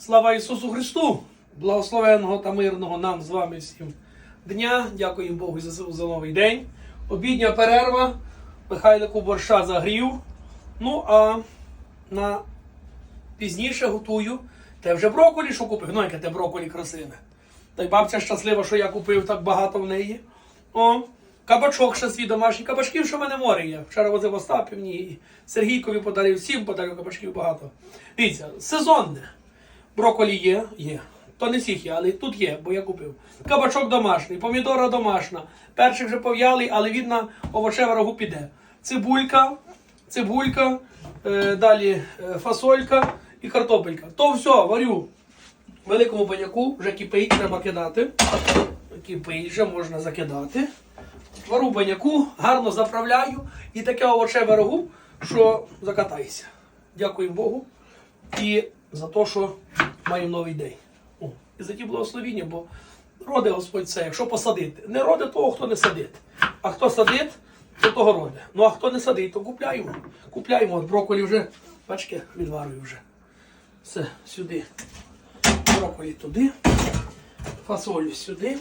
Слава Ісусу Христу! Благословенного та мирного нам з вами всім дня. Дякуємо Богу за, за новий день. Обідня перерва. Михайлику борща загрів. Ну а на пізніше готую. Те вже броколі, що купив. Ну, яке те броколі красиве. Та й бабця щаслива, що я купив так багато в неї. О, кабачок ще свій домашній. Кабачків, що в мене море є. Вчора возив Остапівні Сергійкові подарив, всім подарив кабачків багато. Дивіться, сезонне. Броколі є, є. То не всіх є, але тут є, бо я купив. Кабачок домашній, помідора домашня. Перший вже пов'ялий, але він на овочеве рагу піде. Цибулька, цибулька, е, далі е, фасолька і картопелька. То все, варю великому баняку, вже кипить, треба кидати. Кипить, вже можна закидати. Вару баняку, гарно заправляю і таке овочеве рагу, що закатайся. Дякую Богу. І за те, що маю новий день. О, і за ті благословіння, бо роди Господь це, якщо посадити. Не роди того, хто не садить. А хто садить, то того роде. Ну а хто не садить, то купляємо. Купляємо. От броколі вже, бачите, відварую вже. Все, сюди. Броколі туди. фасолі сюди.